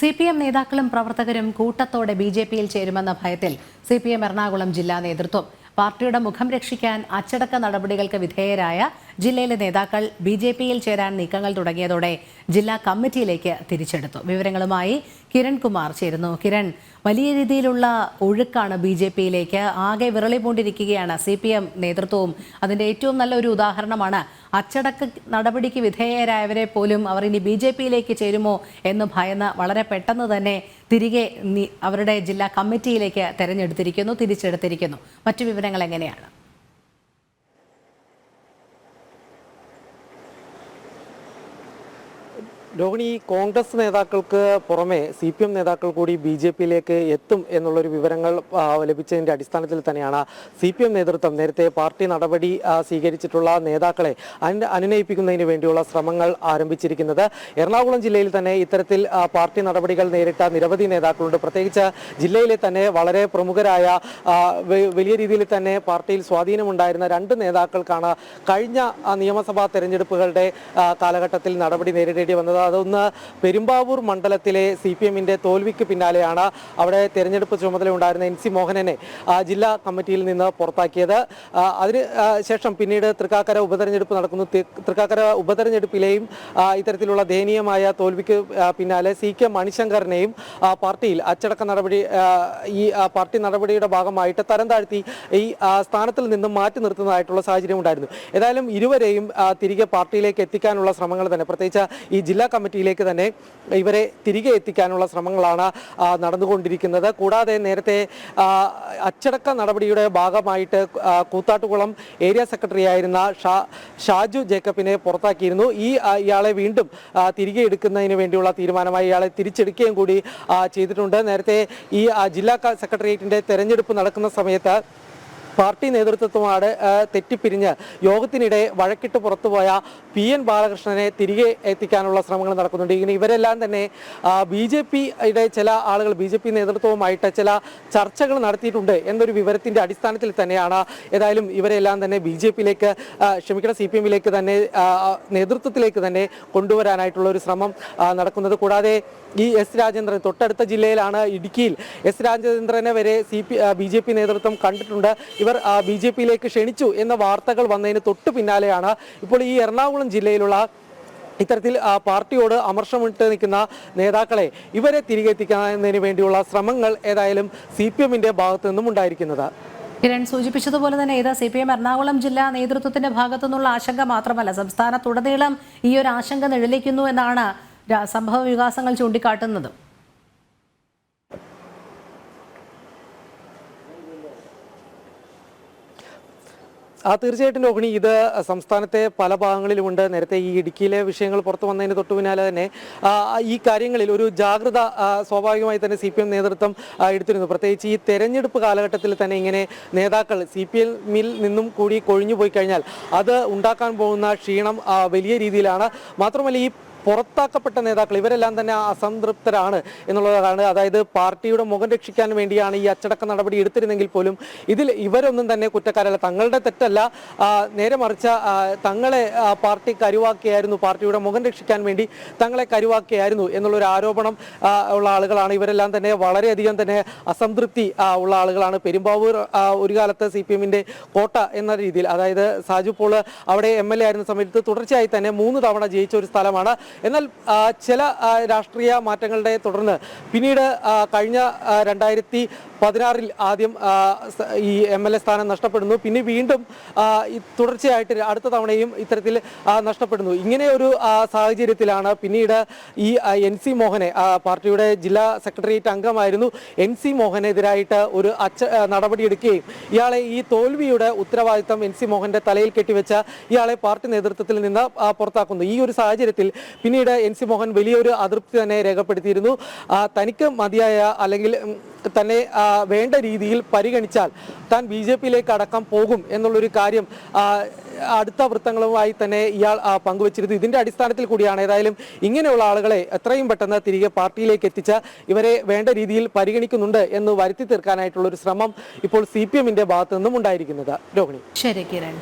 C P M നേതാക്കളും പ്രവർത്തകരും കൂട്ടത്തോടെ ബി ജെ പിയിൽ ചേരുമെന്ന ഭയത്തിൽ സി പി എം എറണാകുളം ജില്ലാ നേതൃത്വം. പാർട്ടിയുടെ മുഖം രക്ഷിക്കാൻ അച്ചടക്ക നടപടികൾക്ക് വിധേയരായ ജില്ലയിലെ നേതാക്കൾ ബി ജെ പിയിൽ ചേരാൻ നീക്കങ്ങൾ തുടങ്ങിയതോടെ ജില്ലാ കമ്മിറ്റിയിലേക്ക് തിരിച്ചെടുത്തു. വിവരങ്ങളുമായി കിരൺ കുമാർ ചേരുന്നു. കിരൺ വലിയ രീതിയിലുള്ള ഒഴുക്കാണ് ബി ജെ പിയിലേക്ക് ആകെ വിരളി പൂണ്ടിരിക്കുകയാണ് സി പി എം നേതൃത്വവും. അതിന്റെ ഏറ്റവും നല്ല ഒരു ഉദാഹരണമാണ് അച്ചടക്ക നടപടിക്ക് വിധേയരായവരെ പോലും അവർ ഇനി ബി ജെ പിയിലേക്ക് ചേരുമോ എന്ന് ഭയന്ന് വളരെ പെട്ടെന്ന് തന്നെ തിരികെ അവരുടെ ജില്ലാ കമ്മിറ്റിയിലേക്ക് തെരഞ്ഞെടുത്തിരിക്കുന്നു തിരിച്ചെടുത്തിരിക്കുന്നു. മറ്റു വിവരങ്ങൾ എങ്ങനെയാണ്? രോഹിണി കോൺഗ്രസ് നേതാക്കൾക്ക് പുറമെ സി പി എം നേതാക്കൾ കൂടി ബി ജെ പിയിലേക്ക് എത്തും എന്നുള്ളൊരു വിവരങ്ങൾ ലഭിച്ചതിന്റെ അടിസ്ഥാനത്തിൽ തന്നെയാണ് സി പി എം നേതൃത്വം നേരത്തെ പാർട്ടി നടപടി സ്വീകരിച്ചിട്ടുള്ള നേതാക്കളെ അനു അനുനയിപ്പിക്കുന്നതിന് വേണ്ടിയുള്ള ശ്രമങ്ങൾ ആരംഭിച്ചിരിക്കുന്നത്. എറണാകുളം ജില്ലയിൽ തന്നെ ഇത്തരത്തിൽ പാർട്ടി നടപടികൾ നേരിട്ട നിരവധി നേതാക്കളുണ്ട്. പ്രത്യേകിച്ച് ജില്ലയിലെ തന്നെ വളരെ പ്രമുഖരായ വലിയ രീതിയിൽ തന്നെ പാർട്ടിയിൽ സ്വാധീനമുണ്ടായിരുന്ന രണ്ട് നേതാക്കൾക്കാണ് കഴിഞ്ഞ നിയമസഭാ തെരഞ്ഞെടുപ്പുകളുടെ കാലഘട്ടത്തിൽ നടപടി നേരിടേണ്ടി വന്നത്. അതൊന്ന് പെരുമ്പാവൂർ മണ്ഡലത്തിലെ സി പി എമ്മിന്റെ തോൽവിക്ക് പിന്നാലെയാണ് അവിടെ തെരഞ്ഞെടുപ്പ് ചുമതല ഉണ്ടായിരുന്ന എൻ സി മോഹനനെ ജില്ലാ കമ്മിറ്റിയിൽ നിന്ന് പുറത്താക്കിയത്. അതിന് ശേഷം പിന്നീട് തൃക്കാക്കര ഉപതെരഞ്ഞെടുപ്പ് നടക്കുന്നു. തൃക്കാക്കര ഉപതെരഞ്ഞെടുപ്പിലെയും ഇത്തരത്തിലുള്ള ദയനീയമായ തോൽവിക്ക് പിന്നാലെ സി കെ മണിശങ്കറിനെയും പാർട്ടിയിൽ അച്ചടക്ക നടപടി ഈ പാർട്ടി നടപടിയുടെ ഭാഗമായിട്ട് തരം താഴ്ത്തി ഈ സ്ഥാനത്തിൽ നിന്നും മാറ്റി നിർത്തുന്നതായിട്ടുള്ള സാഹചര്യം ഉണ്ടായിരുന്നു. ഏതായാലും ഇരുവരെയും തിരികെ പാർട്ടിയിലേക്ക് എത്തിക്കാനുള്ള ശ്രമങ്ങൾ തന്നെ. പ്രത്യേകിച്ച് ഈ ജില്ലാ കമ്മിറ്റിയിലേക്ക് തന്നെ ഇവരെ തിരികെ എത്തിക്കാനുള്ള ശ്രമങ്ങളാണ് നടന്നുകൊണ്ടിരിക്കുന്നത്. കൂടാതെ നേരത്തെ അച്ചടക്ക നടപടിയുടെ ഭാഗമായിട്ട് കൂത്താട്ടുകുളം ഏരിയ സെക്രട്ടറി ആയിരുന്ന ഷാ ഷാജു ജേക്കബിനെ പുറത്താക്കിയിരുന്നു. ഈ ഇയാളെ വീണ്ടും തിരികെ എടുക്കുന്നതിന് വേണ്ടിയുള്ള തീരുമാനമായി ഇയാളെ തിരിച്ചെടുക്കുകയും കൂടി ചെയ്തിട്ടുണ്ട്. നേരത്തെ ഈ ജില്ലാ സെക്രട്ടേറിയറ്റിന്റെ തെരഞ്ഞെടുപ്പ് നടക്കുന്ന സമയത്ത് പാർട്ടി നേതൃത്വത്തുമാണ് തെറ്റിപ്പിരിഞ്ഞ് യോഗത്തിനിടെ വഴക്കിട്ട് പുറത്തുപോയ പി എൻ ബാലകൃഷ്ണനെ തിരികെ എത്തിക്കാനുള്ള ശ്രമങ്ങൾ നടക്കുന്നുണ്ട്. ഇങ്ങനെ ഇവരെല്ലാം തന്നെ ബി ജെ പിയുടെ ചില ആളുകൾ ബി ജെ പി നേതൃത്വവുമായിട്ട് ചില ചർച്ചകൾ നടത്തിയിട്ടുണ്ട് എന്നൊരു വിവരത്തിന്റെ അടിസ്ഥാനത്തിൽ തന്നെയാണ് ഏതായാലും ഇവരെല്ലാം തന്നെ ബി ജെ പിയിലേക്ക് ക്ഷമിക്കണം സി പി എമ്മിലേക്ക് തന്നെ നേതൃത്വത്തിലേക്ക് തന്നെ കൊണ്ടുവരാനായിട്ടുള്ള ഒരു ശ്രമം നടക്കുന്നത്. കൂടാതെ ഈ എസ് രാജേന്ദ്രൻ തൊട്ടടുത്ത ജില്ലയിലാണ് ഇടുക്കിയിൽ. എസ് രാജേന്ദ്രനെ വരെ C P B J P നേതൃത്വം കണ്ടിട്ടുണ്ട്. ഇവർ ബി ജെ പിയിലേക്ക് ക്ഷണിച്ചു എന്ന വാർത്തകൾ വന്നതിന് തൊട്ടു പിന്നാലെയാണ് ഇപ്പോൾ ഈ എറണാകുളം ജില്ലയിലുള്ള ഇത്തരത്തിൽ പാർട്ടിയോട് അമർഷമിട്ട് നിൽക്കുന്ന നേതാക്കളെ ഇവരെ തിരികെ എത്തിക്കുന്നതിന് വേണ്ടിയുള്ള ശ്രമങ്ങൾ ഏതായാലും സി പി എമ്മിന്റെ ഭാഗത്തു നിന്നും ഉണ്ടായിരിക്കുന്നത്. കിരൺ സൂചിപ്പിച്ചതുപോലെ തന്നെ ഇത് സി പി എം എറണാകുളം ജില്ലാ നേതൃത്വത്തിന്റെ ഭാഗത്തു നിന്നുള്ള ആശങ്ക മാത്രമല്ല സംസ്ഥാനത്തുടനീളം ഈ ഒരു ആശങ്ക നിഴലിക്കുന്നു എന്നാണ് സംഭവ വികാസങ്ങൾ ചൂണ്ടിക്കാട്ടുന്നത്. ആ തീർച്ചയായിട്ടും രോഹിണി ഇത് സംസ്ഥാനത്തെ പല ഭാഗങ്ങളിലുമുണ്ട്. നേരത്തെ ഈ ഇടുക്കിയിലെ വിഷയങ്ങൾ പുറത്തു വന്നതിന് തൊട്ടു പിന്നാലെ തന്നെ ഈ കാര്യങ്ങളിൽ ഒരു ജാഗ്രത സ്വാഭാവികമായി തന്നെ സി പി എം നേതൃത്വം എടുത്തിരുന്നു. പ്രത്യേകിച്ച് ഈ തെരഞ്ഞെടുപ്പ് കാലഘട്ടത്തിൽ തന്നെ ഇങ്ങനെ നേതാക്കൾ സി പി എമ്മിൽ നിന്നും കൂടി കൊഴിഞ്ഞു പോയി കഴിഞ്ഞാൽ അത് ഉണ്ടാക്കാൻ പോകുന്ന ക്ഷീണം വലിയ രീതിയിലാണ്. മാത്രമല്ല ഈ പുറത്താക്കപ്പെട്ട നേതാക്കൾ ഇവരെല്ലാം തന്നെ അസംതൃപ്തരാണ് എന്നുള്ളതാണ്. അതായത് പാർട്ടിയുടെ മുഖം രക്ഷിക്കാൻ വേണ്ടിയാണ് ഈ അച്ചടക്ക നടപടി എടുത്തിരുന്നെങ്കിൽ പോലും ഇതിൽ ഇവരൊന്നും തന്നെ കുറ്റക്കാരല്ല. തങ്ങളുടെ തെറ്റല്ല. നേരെ മറിച്ച തങ്ങളെ പാർട്ടി കരുവാക്കിയായിരുന്നു. പാർട്ടിയുടെ മുഖം രക്ഷിക്കാൻ വേണ്ടി തങ്ങളെ കരുവാക്കിയായിരുന്നു എന്നുള്ളൊരു ആരോപണം ഉള്ള ആളുകളാണ്. ഇവരെല്ലാം തന്നെ വളരെയധികം തന്നെ അസംതൃപ്തി ഉള്ള ആളുകളാണ്. പെരുമ്പാവൂർ ഒരു കാലത്ത് സി പി എമ്മിന്റെ കോട്ട എന്ന രീതിയിൽ അതായത് സാജു പോൾ അവിടെ എം എൽ എ ആയിരുന്ന സമയത്ത് തുടർച്ചയായി തന്നെ മൂന്ന് തവണ ജയിച്ച ഒരു സ്ഥലമാണ് എന്നാൽ ചില രാഷ്ട്രീയ മാറ്റങ്ങളുടെ തുടർന്ന് പിന്നീട് കഴിഞ്ഞ രണ്ടായിരത്തി പതിനാറിൽ ആദ്യം ഈ എം എൽ എ സ്ഥാനം നഷ്ടപ്പെടുന്നു. പിന്നെ വീണ്ടും തുടർച്ചയായിട്ട് അടുത്ത തവണയും ഇത്തരത്തിൽ നഷ്ടപ്പെടുന്നു. ഇങ്ങനെ ഒരു സാഹചര്യത്തിലാണ് പിന്നീട് ഈ എൻ സി മോഹനെ പാർട്ടിയുടെ ജില്ലാ സെക്രട്ടേറിയറ്റ് അംഗമായിരുന്നു എൻ സി മോഹനെതിരായിട്ട് ഒരു അച്ച നടപടിയെടുക്കുകയും ഇയാളെ ഈ തോൽവിയുടെ ഉത്തരവാദിത്തം എൻ സി മോഹന്റെ തലയിൽ കെട്ടിവെച്ച ഇയാളെ പാർട്ടി നേതൃത്വത്തിൽ നിന്ന് പുറത്താക്കുന്നു. ഈ ഒരു സാഹചര്യത്തിൽ പിന്നീട് എൻ സി മോഹൻ വലിയൊരു അതൃപ്തി തന്നെ രേഖപ്പെടുത്തിയിരുന്നു. തനിക്ക് മതിയായ അല്ലെങ്കിൽ തന്നെ വേണ്ട രീതിയിൽ പരിഗണിച്ചാൽ താൻ ബി ജെ പിയിലേക്ക് അടക്കം പോകും എന്നുള്ളൊരു കാര്യം അടുത്ത വൃത്തങ്ങളുമായി തന്നെ ഇയാൾ പങ്കുവച്ചിരുന്നു. ഇതിന്റെ അടിസ്ഥാനത്തിൽ കൂടിയാണ് ഏതായാലും ഇങ്ങനെയുള്ള ആളുകളെ എത്രയും പെട്ടെന്ന് തിരികെ പാർട്ടിയിലേക്ക് എത്തിച്ച ഇവരെ വേണ്ട രീതിയിൽ പരിഗണിക്കുന്നുണ്ട് എന്ന് വരുത്തി തീർക്കാനായിട്ടുള്ള ഒരു ശ്രമം ഇപ്പോൾ സി പി എമ്മിന്റെ ഭാഗത്തു നിന്നും ഉണ്ടായിരിക്കുന്നത്. രോഹിണി. ശരി കിരൺ.